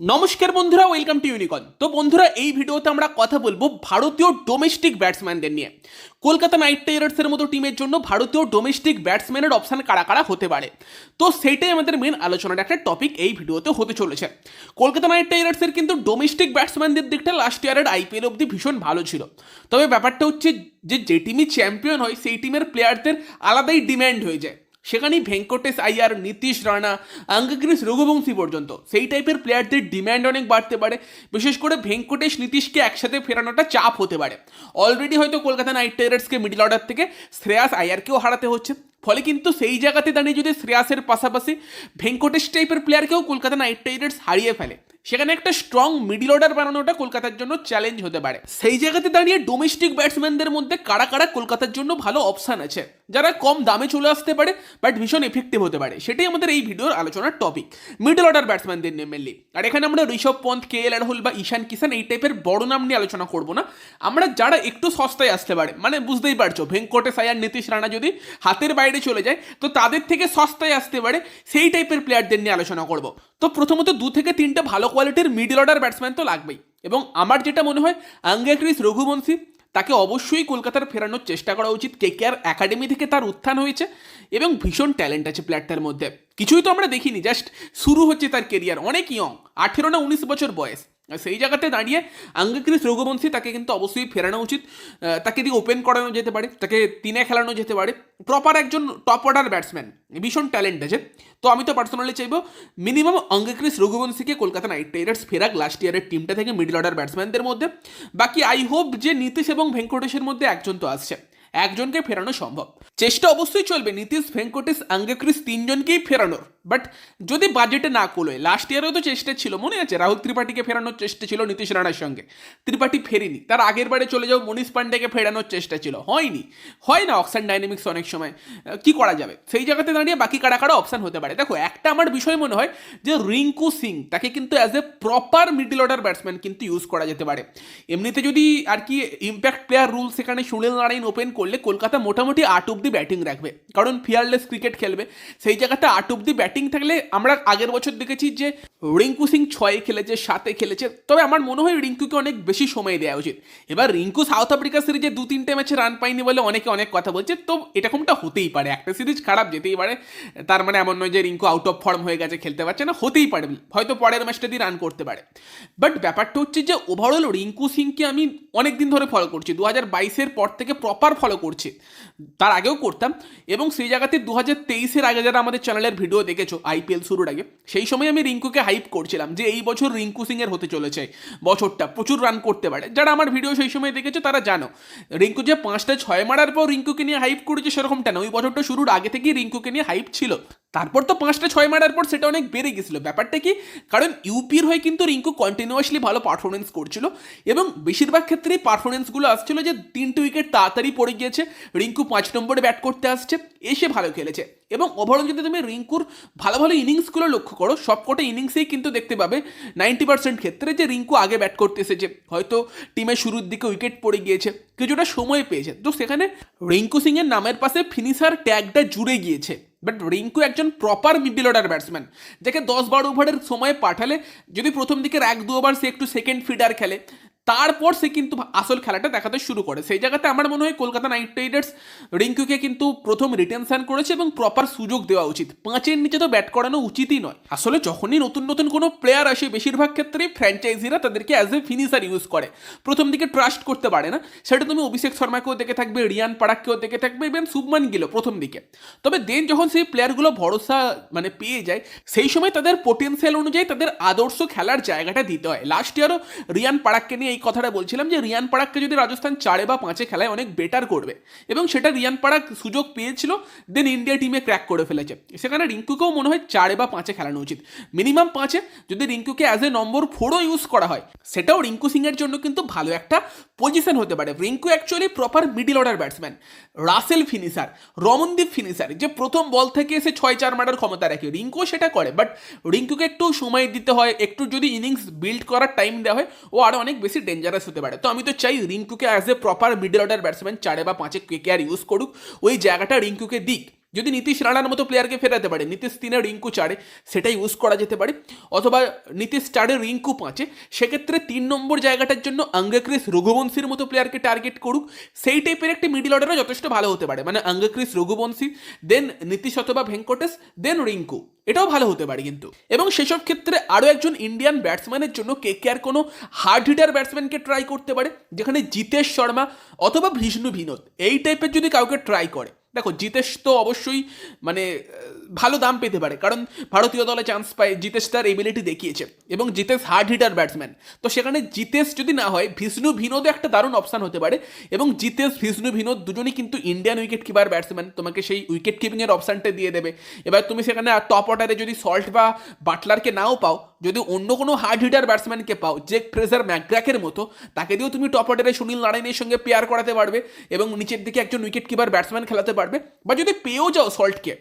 নমস্কার বন্ধুরা welcome to ইউনিকন তো বন্ধুরা, এই ভিডিওতে আমরা কথা বলব ভারতীয় ডোমেস্টিক ব্যাটসম্যানদের নিয়ে। কলকাতা নাইট রাইডার্সের মতো টিমের জন্য ভারতীয় ডোমেস্টিক ব্যাটসম্যানের অপশান কারা কারা হতে পারে? তো সেইটাই আমাদের মেন আলোচনার একটা টপিক এই ভিডিওতে হতে চলেছে। কলকাতা নাইট রাইডার্সের কিন্তু ডোমেস্টিক ব্যাটসম্যানদের দিকটা লাস্ট ইয়ারের আইপিএল অবধি ভীষণ ভালো ছিল। তবে ব্যাপারটা হচ্ছে যে যে টিমই চ্যাম্পিয়ন হয়, সেই টিমের প্লেয়ারদের আলাদাই ডিম্যান্ড হয়ে যায়। সেখানেই ভেঙ্কটেশ আইয়ার নীতিশ রানা অঙ্গগ্রিস রঘুবংশী পর্যন্ত। সেই টাইপের প্লেয়ারদের ডিম্যান্ড অনেক বাড়তে পারে। বিশেষ করে ভেঙ্কটেশ নীতিশকে একসাথে ফেরানোটা চাপ হতে পারে। অলরেডি হয়তো কলকাতা নাইট রাইডার্সকে মিডল অর্ডার থেকে শ্রেয়াস আয়ারকেও হারাতে হচ্ছে। ফলে কিন্তু সেই জায়গাতে দাঁড়িয়ে যদি শ্রেয়াসের পাশাপাশি ভেঙ্কটেশ টাইপের প্লেয়ারকেও কলকাতা নাইট রাইডার্স হারিয়ে ফেলে। সেখানে একটা স্ট্রং মিডল অর্ডার বানানোটা কলকাতার জন্য চ্যালেঞ্জ হতে পারে। সেই জায়গাতে দাঁড়িয়ে ডোমেস্টিক ব্যাটসম্যানদের মধ্যে কারা কারা কলকাতার জন্য ভালো অপশান আছে? যারা কম দামে চলে আসতে পারে বাট ভীষণ এফেক্টিভ হতে পারে। সেটাই আমাদের এই ভিডিওর আলোচনার টপিক মিডল অর্ডার ব্যাটসম্যানদের নিয়ে মেনলি আর এখানে আমরা ঋষভ পন্থ কে এল রাহুল বা ঈশান কিষান এই টাইপের বড় নাম নিয়ে আলোচনা করব না। আমরা যারা একটু সস্তায় আসতে পারে মানে বুঝতেই পারছ, ভেঙ্কটেশ আয়ার নীতিশ রানা যদি হাতের বাইরে চলে যায়, তো তাদের থেকে সস্তায় আসতে পারে, সেই টাইপের প্লেয়ারদের নিয়ে আলোচনা করব। তো প্রথমত দু থেকে তিনটে ভালো কোয়ালিটির মিডল অর্ডার ব্যাটসম্যান তো লাগবেই। এবং আমার যেটা মনে হয় আঙ্গেক্রিস রঘুবংশী তাকে অবশ্যই কলকাতার ফেরানোর চেষ্টা করা উচিত। কে কে আর একাডেমি থেকে তার উত্থান হয়েছে, এবং ভীষণ ট্যালেন্ট আছে প্লেয়ারটার মধ্যে। কিছুই তো আমরা দেখিনি জাস্ট শুরু হচ্ছে তার কেরিয়ার অনেক ইয়ং আঠেরো না উনিশ বছর বয়স। সেই জায়গাতে দাঁড়িয়ে আঙ্গক্রিস রঘুবংশী তাকে কিন্তু অবশ্যই ফেরানো উচিত। তাকে দিয়ে ওপেন করানো যেতে পারে, তাকে তিনে খেলানো যেতে পারে। প্রপার একজন টপ অর্ডার ব্যাটসম্যান ভীষণ ট্যালেন্ট আছে। তো আমি তো পার্সোনালি চাইব মিনিমাম অঙ্গক্রিস রঘুবংশীকে কলকাতা নাইট রাইডার্স ফেরাক লাস্ট ইয়ারের টিমটা থেকে মিডল অর্ডার ব্যাটসম্যানদের মধ্যে। বাকি আই হোপ যে নীতিশ এবং ভেঙ্কটেশের মধ্যে একজন তো আসছে। একজনকে ফেরানো সম্ভব। চেষ্টা অবশ্যই চলবে নীতিশ ভেঙ্কটেশ আঙ্গক্রিস তিনজনকেই ফেরানোর। বাট যদি বাজেটে না কোলোয় লাস্ট ইয়ারেও তো চেষ্টা ছিল, মনে আছে? রাহুল ত্রিপাঠীকে ফেরানোর চেষ্টা ছিল নীতিশ রানার সঙ্গে। ত্রিপাঠী ফেরেনি। তার আগের বারে চলে যাও মনীষ পান্ডেকে ফেরানোর চেষ্টা ছিল। হয়নি। হয় না অক্সান ডাইনামিক্স অনেক সময়। কি করা যাবে? সেই জায়গাতে দাঁড়িয়ে বাকি কারা কারা অপশান হতে পারে? দেখো, একটা আমার বিষয় মনে হয় যে রিঙ্কু সিং, তাকে কিন্তু as a proper middle order batsman কিন্তু ইউজ করা যেতে পারে। এমনিতে যদি আর কি ইম্প্যাক্ট প্লেয়ার রুল সেখানে সুনীল নারায়ণ ওপেন করলে কলকাতা মোটামুটি আট অব্দি ব্যাটিং রাখবে। কারণ ফিয়ারলেস ক্রিকেট খেলবে। সেই জায়গাতে আট অব্দি ব্যাটিং থাকলে আমরা আগের বছর দেখেছি যে রিঙ্কু সিং ছয়ে খেলেছে, সাতে খেলেছে। তবে আমার মনে হয় রিঙ্কুকে অনেক বেশি সময় দেওয়া উচিত। এবার রিঙ্কু সাউথ আফ্রিকা সিরিজে দু, তিনটে ম্যাচে রান পায়নি বলে অনেকে অনেক কথা বলছে। তো এরকমটা হতেই পারে। একটা সিরিজ খারাপ যেতেই পারে। তার মানে এমন নয় যে রিঙ্কু আউট অফ ফর্ম হয়ে গেছে, খেলতে পারছে না। হতেই পারে। হয়তো পরের ম্যাচটা দিয়ে রান করতে পারে। বাট ব্যাপারটা হচ্ছে যে ওভারঅল রিঙ্কু সিংকে আমি অনেক দিন ধরে ফলো করছি। দু হাজার বাইশের পর থেকে প্রপার ফলো করছি। তার আগেও করতাম এবং সেই জায়গাতে দু হাজার তেইশের আগে যারা আমাদের চ্যানেলের ভিডিও দেখেছ আইপিএল শুরুর আগে, সেই সময় আমি রিঙ্কুকে হাইপ করছিলাম যে এই বছর রিঙ্কু সিং এর হতে চলেছে বছরটা, প্রচুর রান করতে পারে। যারা আমার ভিডিও সেই সময় দেখেছ তারা জানো, রিঙ্কু যে পাঁচটা ছয় মারার পর রিঙ্কুকে নিয়ে হাইপ করেছে সেরকমটা না। ওই বছরটা শুরুর আগে থেকেই রিঙ্কুকে নিয়ে হাইপ ছিল। তারপর তো পাঁচটা, ছয় মারার পর সেটা অনেক বেড়ে গেছিল। ব্যাপারটা কি? কারণ ইউপির হয়ে কিন্তু রিঙ্কু কন্টিনিউয়াসলি ভালো পারফরমেন্স করছিল এবং বেশিরভাগ ক্ষেত্রেই পারফরমেন্সগুলো আসছিল যে তিনটে উইকেট তাড়াতাড়ি পড়ে গিয়েছে। রিঙ্কু পাঁচ নম্বরে ব্যাট করতে আসছে, এসে ভালো খেলেছে। এবং ওভারঅল যদি তুমি রিঙ্কুর ভালো ভালো ইনিংসগুলো লক্ষ্য করো, সবকটা ইনিংসেই কিন্তু দেখতে পাবে নাইনটি পার্সেন্ট ক্ষেত্রে যে রিঙ্কু আগে ব্যাট করতে এসেছে হয়তো টিমের শুরুর দিকে উইকেট পড়ে গিয়েছে, কিছুটা সময় পেয়েছে। তো সেখানে রিঙ্কু সিংয়ের নামের পাশে ফিনিশার ট্যাগটা জুড়ে গিয়েছে। বাট রিঙ্কু একজন প্রপার মিডল অর্ডার ব্যাটসম্যান যাকে দশ বারো ওভারের সময় পাঠালে, যদি প্রথম দিকের এক দু ওভার সে একটু সেকেন্ড ফিডার খেলে তারপর সে কিন্তু আসল খেলাটা দেখাতে শুরু করে। সেই জায়গাতে আমার মনে হয় কলকাতা নাইট রাইডার্স রিঙ্কুকে কিন্তু প্রথম রিটেনশন করেছে এবং প্রপার সুযোগ দেওয়া উচিত। পাঁচের নিচে তো ব্যাট করানো উচিতই নয়। আসলে যখনই নতুন নতুন কোনো প্লেয়ার আসে, বেশিরভাগ ক্ষেত্রেই ফ্র্যাঞ্চাইজিরা তাদেরকে অ্যাজ এ ফিনিশার ইউজ করে। প্রথম দিকে ট্রাস্ট করতে পারে না। সেটা তুমি অভিষেক শর্মাকেও দেখে থাকবে, রিয়ান পাড়াককেও দেখে থাকবে ইভেন শুভমান গিলো প্রথম দিকে। তবে দেন যখন সেই প্লেয়ারগুলো ভরসা মানে পেয়ে যায়, সেই সময় তাদের পোটেন্সিয়াল অনুযায়ী তাদের আদর্শ খেলার জায়গাটা দিতে হয়। লাস্ট ইয়ারও রিয়ান পাড়াককে নিয়ে এই কথাটা বলছিলাম যে রিয়ান পাড়াককে যদি রাজস্থান চারে বা পাঁচে খেলায় অনেক বেটার করবে এবং সেটা রিয়ান পাড়াক সুযোগ পেয়েছিল দেন ইন্ডিয়া টিমে ক্র্যাক করে ফেলেছে। সেখানে রিঙ্কুকেও মনে হয় চারে বা পাঁচে খেলানো উচিত। মিনিমাম পাঁচে, যদি রিঙ্কুকে অ্যাজ এ নম্বর ফোরও ইউজ করা হয়, সেটাও রিঙ্কু সিংয়ের জন্য কিন্তু ভালো একটা পজিশন হতে পারে। Rinku actually proper middle order batsman Russell finisher Ramandeep finisher যে প্রথম বল থেকে এসে ছয়, চার মারার ক্ষমতা রাখে। রিঙ্কু সেটা করে বাট রিঙ্কুকে একটু সময় দিতে হয়, একটু যদি ইনিংস বিল্ড করার টাইম দেওয়া হয়, ও আরও অনেক বেশি ডেঞ্জারাস হতে পারে। তো আমি তো চাই রিঙ্কুকে as a proper middle order batsman চারে বা পাঁচে কে কে আর ইউজ করুক। ওই জায়গাটা রিঙ্কুকে দিক। যদি নীতিশ রানার মতো প্লেয়ারকে ফেরাতে পারে, নীতিশ তিনে রিঙ্কু চারে সেটা ইউজ করা যেতে পারে, অথবা নীতিশ চারে রিঙ্কু পাঁচে, সেক্ষেত্রে তিন নম্বর জায়গাটার জন্য আঙ্গক্রিস রঘুবংশীর মতো প্লেয়ারকে টার্গেট করুক, সেই টাইপের একটি মিডিল অর্ডারও যথেষ্ট ভালো হতে পারে। মানে আঙ্গক্রিস রঘুবংশী দেন নীতিশ অথবা ভেঙ্কটেশ দেন রিঙ্কু, এটাও ভালো হতে পারে কিন্তু। এবং সেসব ক্ষেত্রে আরও একজন ইন্ডিয়ান ব্যাটসম্যানের জন্য কে কে আর কোনো হার্ড হিটার ব্যাটসম্যানকে ট্রাই করতে পারে, যেখানে জিতেশ শর্মা অথবা বিষ্ণু বিনোদ, এই টাইপের যদি কাউকে ট্রাই করে দেখো, জিতেশ তো অবশ্যই মানে ভালো দাম পেতে পারে, কারণ ভারতীয় দলে চান্স পায় জিতেশ তার এবিলিটি দেখিয়েছে, এবং জিতেশ হার্ড হিটার ব্যাটসম্যান তো সেখানে জিতেশ যদি না হয়, ভিষ্ণু বিনোদও একটা দারুণ অপশান হতে পারে, এবং জিতেশ, ভিষ্ণু ভিনোদ দুজনই কিন্তু ইন্ডিয়ান উইকেট কিপার ব্যাটসম্যান তোমাকে সেই উইকেট কিপিংয়ের অপশানটা দিয়ে দেবে। এবার তুমি সেখানে টপ অর্ডারে যদি সল্ট বা বাটলারকে নাও পাও যদি অন্য কোনো হার্ড হিটার ব্যাটসম্যানকে পাও যে ফ্রেজার ম্যাকগ্রাকের মতো, তাকে দিয়েও তুমি টপ অর্ডারে সুনীল নারায়ণের সঙ্গে পেয়ার করাতে পারবে এবং নিচের দিকে একজন উইকেট কিপার ব্যাটসম্যান খেলাতে পারবে। বা যদি পেয়েও যাও সল্টকে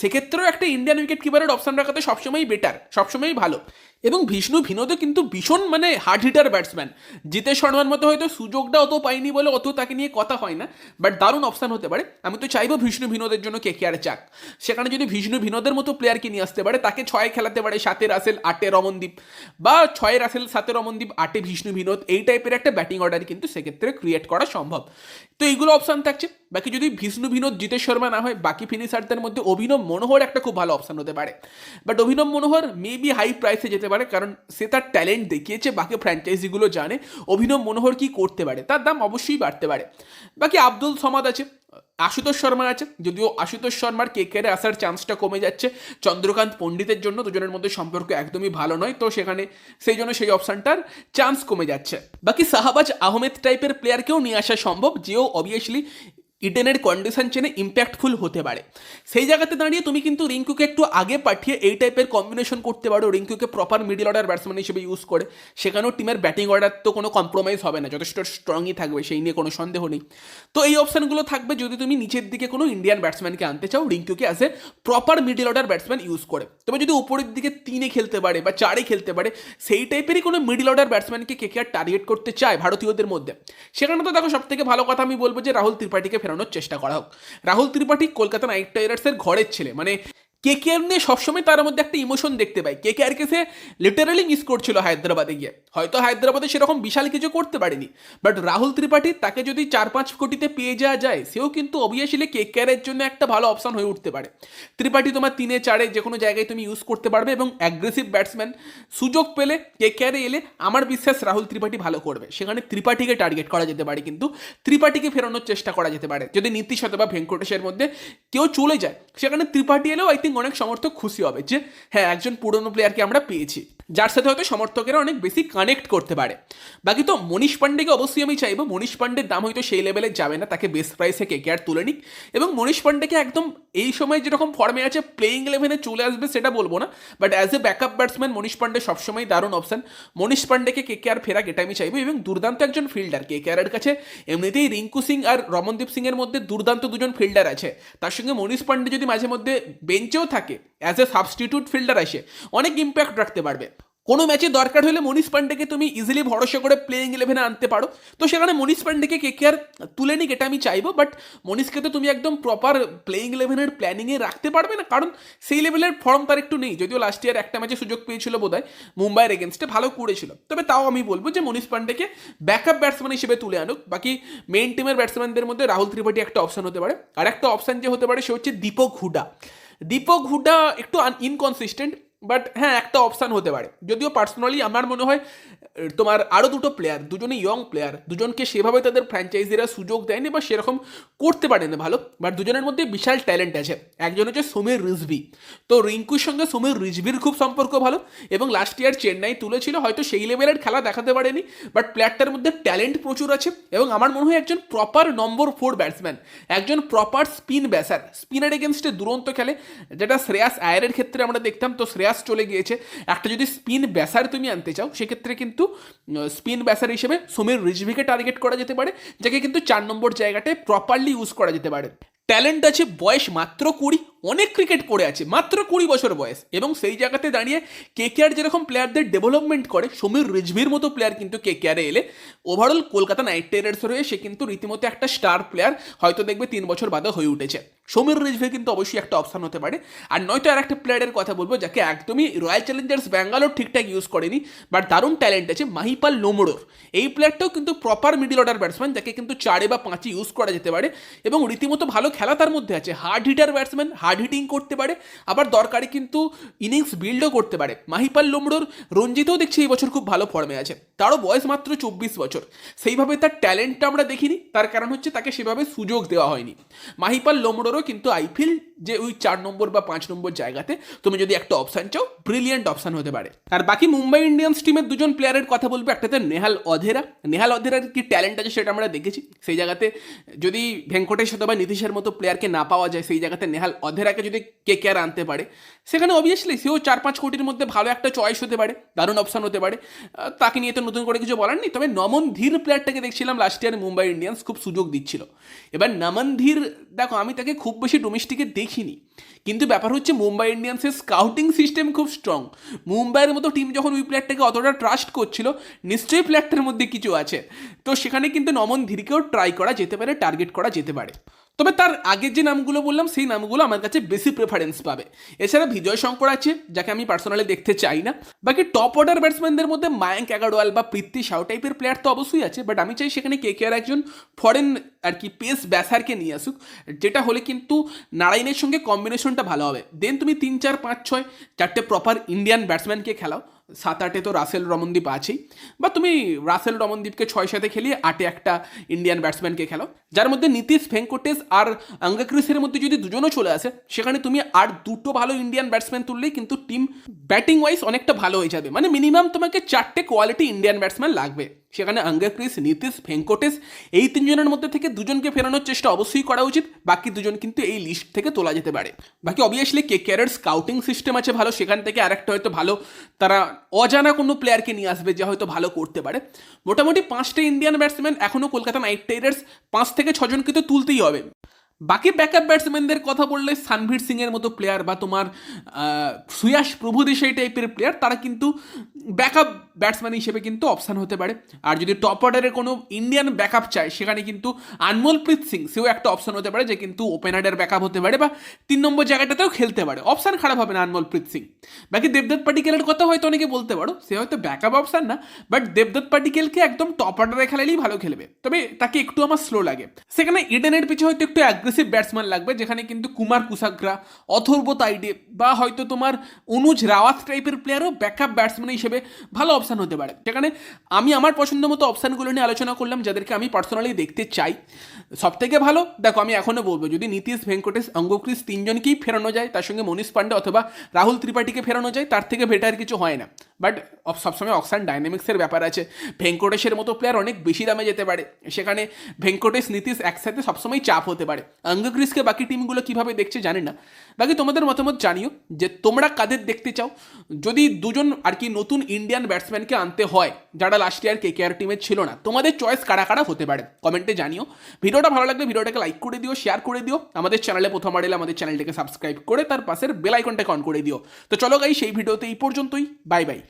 সেক্ষেত্রেও একটা ইন্ডিয়ান উইকেট কিপারের অপশান রাখাতে সবসময়ই বেটার সবসময়ই ভালো। এবং বিষ্ণু বিনোদও কিন্তু ভীষণ মানে হার্ড হিটার ব্যাটসম্যান জিতে শর্মার মতো হয়তো সুযোগটা অত পাইনি বলে অত তাকে নিয়ে কথা হয় না বাট দারুণ অপশান হতে পারে। আমি তো চাইব বিষ্ণু ভিনোদের জন্য কে কে আর চাক সেখানে যদি বিষ্ণু ভিনোদের মতো প্লেয়ারকে নিয়ে আসতে পারে, তাকে ছয় খেলাতে পারে, সাতে রাসেল, আটে রমনদীপ বা ছয় রাসেল সাতে রমনদীপ আটে বিষ্ণু বিনোদ, এই টাইপের একটা ব্যাটিং অর্ডার কিন্তু সেক্ষেত্রে ক্রিয়েট করা সম্ভব। তো এইগুলো অপশান থাকছে। বাকি যদি বিষ্ণু বিনোদ, জিতেশ শর্মা না হয়, বাকি ফিনিশারদের মধ্যে অভিনব মনোহর একটা খুব ভালো অপশান হতে পারে। বাট অভিনব মনোহর মেবি হাই প্রাইসে যেতে পারে, কারণ সে তার ট্যালেন্ট দেখিয়েছে, বাকি ফ্র্যাঞ্চাইজিগুলো জানে। অভিনব মনোহর কি করতে পারে? তার দাম অবশ্যই বাড়তে পারে। বাকি আব্দুল সমাদ আছে। আশুতোষ শর্মা আছে। যদিও আশুতোষ শর্মার কেকেরে আসার চান্সটা কমে যাচ্ছে। চন্দ্রকান্ত পণ্ডিতের জন্য দুজনের মধ্যে সম্পর্ক একদমই ভালো নয়, তো সেখানে সেই জন্য সেই অপশানটার চান্স কমে যাচ্ছে। বাকি শাহবাজ আহমেদ টাইপের প্লেয়ারকেও নিয়ে আসা সম্ভব, যেও অবভিয়াসলি ইডেনের কন্ডিশন চেনে ইম্প্যাক্টফুল হতে পারে। সেই জায়গাতে দাঁড়িয়ে তুমি কিন্তু রিঙ্কুকে একটু আগে পাঠিয়ে এই টাইপের কম্বিনেশন করতে পারো। রিঙ্কুকে প্রপার মিডিল অর্ডার ব্যাটসম্যান হিসেবে ইউজ করে। সেখানেও টিমের ব্যাটিং অর্ডার তো কোনো কম্প্রোমাইজ হবে না। যথেষ্ট স্ট্রংই থাকবে, সেই নিয়ে কোনো সন্দেহ নেই। তো এই অপশানগুলো থাকবে যদি তুমি নিচের দিকে কোনো ইন্ডিয়ান ব্যাটসম্যানকে আনতে চাও, রিঙ্কুকে as a proper middle order batsman use করে। তবে যদি উপরের দিকে তিনে খেলতে পারে বা চারে খেলতে পারে, সেই টাইপেরই কোনো মিডিল অর্ডার ব্যাটসম্যানকে কে কে টার্গেট করতে চায় ভারতীয়দের মধ্যে? সেখানে তো দেখো সব থেকে ভালো কথা আমি বলব যে রাহুল ত্রিপাঠীকে ফেরানোর চেষ্টা করা হোক। রাহুল ত্রিপাঠী কলকাতা নাইট রাইডার্সের ঘরের ছেলে। মানে কে নিয়ে সবসময় তার মধ্যে একটা ইমোশন দেখতে পাই কে কে আর কে সে লিটারালি মিস করছিল হায়দ্রাবাদে গিয়ে। হয়তো হায়দ্রাবাদে সেরকম বিশাল কিছু করতে পারেনি। বাট রাহুল ত্রিপাঠী তাকে যদি চার পাঁচ কোটিতে পেয়ে যাওয়া যায়, সেও কিন্তু অবভিয়াসলি কে কে আরের জন্য একটা ভালো অপশন হয়ে উঠতে পারে। ত্রিপাঠী তোমার তিনে চারে যে কোনো জায়গায় তুমি ইউজ করতে পারবে এবং অ্যাগ্রেসিভ ব্যাটসম্যান সুযোগ পেলে কে কে আরে এলে আমার বিশ্বাস রাহুল ত্রিপাঠী ভালো করবে। সেখানে ত্রিপাঠীকে টার্গেট করা যেতে পারে কিন্তু ত্রিপাঠীকে ফেরানোর চেষ্টা করা যেতে পারে। যদি নীতিশ অথবা ভেঙ্কটেশের মধ্যে কেউ চলে যায়, সেখানে ত্রিপাঠী এলেও আই থিঙ্ক অনেক সমর্থক খুশি হবে যে হ্যাঁ একজন পুরনো প্লেয়ারকে আমরা পেয়েছি। যার সাথে হয়তো সমর্থকেরা অনেক বেশি কানেক্ট করতে পারে। বাকি তো মনীষ পান্ডেকে অবশ্যই আমি চাইব, মনীষ পান্ডের দাম হয়তো সেই লেভেলে যাবে না, তাকে বেস্ট প্রাইসে কে কে আর তুলে নিক। এবং মনীষ পান্ডেকে একদম এই সময় যেরকম ফর্মে আছে প্লেইং ইলেভেনে চলে আসবে সেটা বলব না but as a backup batsman Manish Pandey সবসময় দারুণ অপশন মনীষ পান্ডেকে কে কে আর ফেরাক এটা আমি চাইব, এবং দুর্দান্ত একজন ফিল্ডার কে কে আরের কাছে এমনিতেই রিঙ্কু সিং আর রমনদীপ সিং এর মধ্যে দুর্দান্ত দুজন ফিল্ডার আছে। তার সঙ্গে মনীষ পান্ডে যদি মাঝে মধ্যে বেঞ্চেও থাকে অ্যাজ এ সাবস্টিটিউট ফিল্ডার আসে, অনেক ইম্প্যাক্ট রাখতে পারবে। কোনো ম্যাচে দরকার হলে মনীষ পান্ডেকে তুমি ইজিলি ভরসা করে প্লেইং ইলেভেনে আনতে পারো। তো সেখানে মনীষ পান্ডেকে কে কে আর তুলে নিক এটা আমি চাইব বাট মনীষকে তো তুমি একদম প্রপার প্লেইং ইলেভেনের প্ল্যানিংয়ে রাখতে পারবে না, কারণ সেই লেভেলের ফর্ম তার একটু নেই। যদিও লাস্ট ইয়ার একটা ম্যাচে সুযোগ পেয়েছিল বোধহয়, মুম্বাইয়ের এগেনস্টে ভালো করেছিল। তবে তাও আমি বলব যে মনীষ পান্ডেকে ব্যাকআপ ব্যাটসম্যান হিসেবে তুলে আনুক। বাকি মেইন টিমের ব্যাটসম্যানদের মধ্যে রাহুল ত্রিপাঠী একটা অপশন হতে পারে। আর একটা অপশন যে হতে পারে, সে হচ্ছে দীপক হুডা। দীপক হুডা একটু ইনকনসিস্টেন্ট বাট হ্যাঁ একটা অপশান হতে পারে। যদিও পার্সোনালি আমার মনে হয় তোমার আরও দুটো প্লেয়ার দুজনে ইয়ং প্লেয়ার দুজনকে সেভাবে তাদের ফ্র্যাঞ্চাইজিরা সুযোগ দেয়নি বা সেরকম করতে পারেনি ভালো বাট দুজনের মধ্যে বিশাল ট্যালেন্ট আছে। একজন হচ্ছে সমীর রিজভি। তো রিঙ্কুর সঙ্গে সমীর রিজভির খুব সম্পর্ক ভালো এবং লাস্ট ইয়ার চেন্নাই তুলেছিল, হয়তো সেই লেভেলের খেলা দেখাতে পারেনি বাট প্লেয়ারটার মধ্যে ট্যালেন্ট প্রচুর আছে এবং আমার মনে হয় একজন প্রপার নম্বর ফোর ব্যাটসম্যান একজন প্রপার স্পিন ব্যাসার স্পিনার এগেনস্টে দুরন্ত খেলে, যেটা শ্রেয়াস আয়ারের ক্ষেত্রে আমরা দেখতাম। তো শ্রেয়াস চলে গিয়েছে। একটা যদি স্পিন ব্যাসার তুমি আনতে চাও, সেক্ষেত্রে কিন্তু স্পিন ব্যাসার হিসেবে সমীর রিজভিকে টার্গেট করা যেতে পারে, যাকে কিন্তু চার নম্বর জায়গাটায় প্রপারলি ইউজ করা যেতে পারে। ট্যালেন্ট আছে, বয়স মাত্র কুড়ি, অনেক ক্রিকেট পড়ে আছে, মাত্র কুড়ি বছর বয়স। এবং সেই জায়গাতে দাঁড়িয়ে কে কে আর যেরকম প্লেয়ারদের ডেভেলপমেন্ট করে, সমীর রিজভির মতো প্লেয়ার কিন্তু কে কে আরে এলে ওভারঅল কলকাতা নাইট রাইডার্স হয়ে সে কিন্তু রীতিমতো একটা স্টার প্লেয়ার হয়তো দেখবে তিন বছর বাদে হয়ে উঠেছে। সমীর রিজভে কিন্তু অবশ্যই একটা অপশন হতে পারে। আর নয়তো আর একটা প্লেয়ারের কথা বলব, যাকে একদমই রয়্যাল চ্যালেঞ্জার্স ব্যাঙ্গালোর ঠিকঠাক ইউজ করেনি বাট দারুণ ট্যালেন্ট আছে মাহিপাল লোমড়োর এই প্লেয়ারটাও কিন্তু প্রপার মিডিল অর্ডার ব্যাটসম্যান যাকে কিন্তু চারে বা পাঁচে ইউজ করা যেতে পারে। এবং রীতিমতো ভালো খেলা তার মধ্যে আছে। Hard hitter batsman hard hitting করতে পারে, আবার দরকারে কিন্তু ইনিংস বিল্ডও করতে পারে। মাহিপাল লোমড়োর রঞ্জিতও দেখছি এই বছর খুব ভালো ফর্মে আছে। তারও বয়স মাত্র চব্বিশ বছর। সেইভাবে তার ট্যালেন্টটা আমরা দেখিনি, তার কারণ হচ্ছে তাকে সেভাবে সুযোগ দেওয়া হয়নি। মাহিপাল লোমড়োরও কিন্তু আইপিএল যে ওই চার নম্বর বা পাঁচ নম্বর জায়গাতে তুমি যদি একটা অপশান চাও ব্রিলিয়েন্ট অপশান হতে পারে। আর বাকি মুম্বাই ইন্ডিয়ান্স টিমের দুজন প্লেয়ারের কথা বলব, একটাতে নেহাল অধেরা। নেহাল অধেরার কি ট্যালেন্ট আছে সেটা আমরা দেখেছি। সেই জায়গাতে যদি ভেঙ্কটেশ অথবা নীতিশের মতো প্লেয়ারকে না পাওয়া যায়, সেই জায়গাতে নেহাল অধেরাকে যদি কে কে আর আনতে পারে, সেখানে অবভিয়াসলি সেও চার পাঁচ কোটির মধ্যে ভালো একটা চয়েস হতে পারে, দারুণ অপশান হতে পারে। তাকে নিয়ে তো নতুন করে কিছু বলার তবে নমন ধীর প্লেয়ারটাকে দেখছিলাম লাস্ট ইয়ার মুম্বাই ইন্ডিয়ান্স খুব সুযোগ দিচ্ছিল। এবার নমন ধীর দেখো, আমি তাকে খুব বেশি ডোমেস্টিকে দেখিনি। কিন্তু ব্যাপার হচ্ছে মুম্বাই ইন্ডিয়ান্সের স্কাউটিং সিস্টেম খুব স্ট্রং মুম্বাইয়ের মতো টিম যখন ওই প্লেয়ারটাকে অতটা ট্রাস্ট করছিল, নিশ্চয়ই প্লেয়ারটার মধ্যে কিছু আছে। তো সেখানে কিন্তু নমন ধীরকেও ট্রাই করা যেতে পারে টার্গেট করা যেতে পারে। তবে তার আগের যে নামগুলো বললাম, সেই নামগুলো আমার কাছে বেশি প্রেফারেন্স পাবে। এছাড়া বিজয় শঙ্কর আছে, যাকে আমি পার্সোনালি দেখতে চাই না। বাকি টপ অর্ডার ব্যাটসম্যানদের মধ্যে মায়াঙ্ক অ্যাগারওয়াল বা প্রীতি শাও টাইপের প্লেয়ার তো অবশ্যই আছে বাট আমি চাই সেখানে কে কে আর একজন ফরেন আর কি পেস ব্যাসারকে নিয়ে আসুক, যেটা হলে কিন্তু নারায়ণের সঙ্গে কম্বিনেশনটা ভালো হবে। দেন তুমি তিন চার পাঁচ ছয় চারটে প্রপার ইন্ডিয়ান ব্যাটসম্যানকে খেলাও। সাত আটে তো রাসেল রমনদীপ আছেই। বা তুমি রাসেল রমনদীপকে ছয় সাথে খেলিয়ে আটে একটা ইন্ডিয়ান ব্যাটসম্যানকে খেলো। যার মধ্যে নীতিশ ভেঙ্কটেশ আর আঙ্গাক্রিসের মধ্যে যদি দুজনও চলে আসে, সেখানে তুমি আর দুটো ভালো ইন্ডিয়ান ব্যাটসম্যান তুললেই কিন্তু টিম ব্যাটিং ওয়াইজ অনেকটা ভালো হয়ে যাবে। মানে মিনিমাম তোমাকে চারটে কোয়ালিটি ইন্ডিয়ান ব্যাটসম্যান লাগবে। সেখানে আঙ্গাক্রিস নীতিশ ভেঙ্কটেশ, এই তিনজনের মধ্যে থেকে দুজনকে ফেরানোর চেষ্টা অবশ্যই করা উচিত। বাকি দুজন কিন্তু এই লিস্ট থেকে তোলা যেতে পারে। বাকি অবভিয়াসলি কে কেয়ারের স্কাউটিং সিস্টেম আছে ভালো, সেখান থেকে আরেকটা হয়তো ভালো, তারা অজানা কোনো প্লেয়ারকে নিয়ে আসবে যা হয়তো ভালো করতে পারে। মোটামুটি পাঁচটা ইন্ডিয়ান ব্যাটসম্যান এখনও কলকাতা নাইট রাইডার্স পাঁচ থেকে ছজনকে তো তুলতেই হবে। বাকি ব্যাকআপ ব্যাটসম্যানদের কথা বললে সানভীর সিং এর মতো প্লেয়ার বা তোমার সুয়াস প্রভুদেশাই টাইপের প্লেয়ার তারা কিন্তু ব্যাকআপ ব্যাটসম্যান হিসেবে কিন্তু অপশান হতে পারে। আর যদি টপ অর্ডারের কোনো ইন্ডিয়ান ব্যাকআপ চায়, সেখানে কিন্তু আনমোলপ্রীত সিং সেও একটা অপশান হতে পারে, যে কিন্তু ওপেনারের ব্যাকআপ হতে পারে বা তিন নম্বর জায়গাটাতেও খেলতে পারে। অপশান খারাপ হবে না আনমোলপ্রীত সিং বাকি দেবদত্ত পাটিকেলের কথা হয়তো অনেকে বলতে পারো, সে হয়তো ব্যাকআপ অপশান না বাট দেবদত্ত পাটিকেলকে একদম টপ অর্ডারে খেলালেই ভালো খেলবে। তবে তাকে একটু আমার স্লো লাগে। সেখানে ইডেনের পিছে হয়তো একটু অ্যাগ্রেসিভ ব্যাটসম্যান লাগবে, যেখানে কিন্তু কুমার কুসাগ্রা, অথর্ব তাইডে বা হয়তো তোমার অনুজ রাওয়াত টাইপের প্লেয়ারও ব্যাকআপ ব্যাটসম্যান হিসেবে ভালো অপশান হতে পারে। সেখানে আমি আমার পছন্দ মতো অপশানগুলো নিয়ে আলোচনা করলাম, যাদেরকে আমি পার্সোনালি দেখতে চাই। সব থেকে ভালো, দেখো আমি এখনও বলব, যদি নীতিশ ভেঙ্কটেশ অঙ্গক্রিস তিনজনকেই ফেরানো যায়, তার সঙ্গে মনীষ পান্ডে অথবা রাহুল ত্রিপাঠীকে ফেরানো যায়, তার থেকে বেটার কিছু হয় না। বাট সবসময় অপশান ডাইনামিক্সের ব্যাপার আছে। ভেঙ্কটেশের মতো প্লেয়ার অনেক বেশি দামে যেতে পারে। সেখানে ভেঙ্কটেশ, নীতিশ একসাথে সবসময় চাপ হতে পারে। অঙ্গক্রিসকে বাকি টিমগুলো কীভাবে দেখছে জানি না। বাকি তোমাদের মতামত জানিও, যে তোমরা কাদের দেখতে চাও? যদি দুজন আর কি নতুন ইন্ডিয়ান ব্যাটসম্যানকে আনতে হয়, যারা লাস্ট ইয়ার কে কেআর টিমে ছিল না। তোমাদের চয়েস কারা কারা হতে পারে? কমেন্টে জানিও। ভিডিওটা ভালো লাগলে ভিডিওটাকে লাইক করে দিও শেয়ার করে দিও। আমাদের চ্যানেলে প্রথম এলে আমাদের চ্যানেলটাকে সাবস্ক্রাইব করে তার পাশের বেল আইকনটাকে অন করে দিও। তো চলো গাই সেই ভিডিওতে এই পর্যন্তই। Bye bye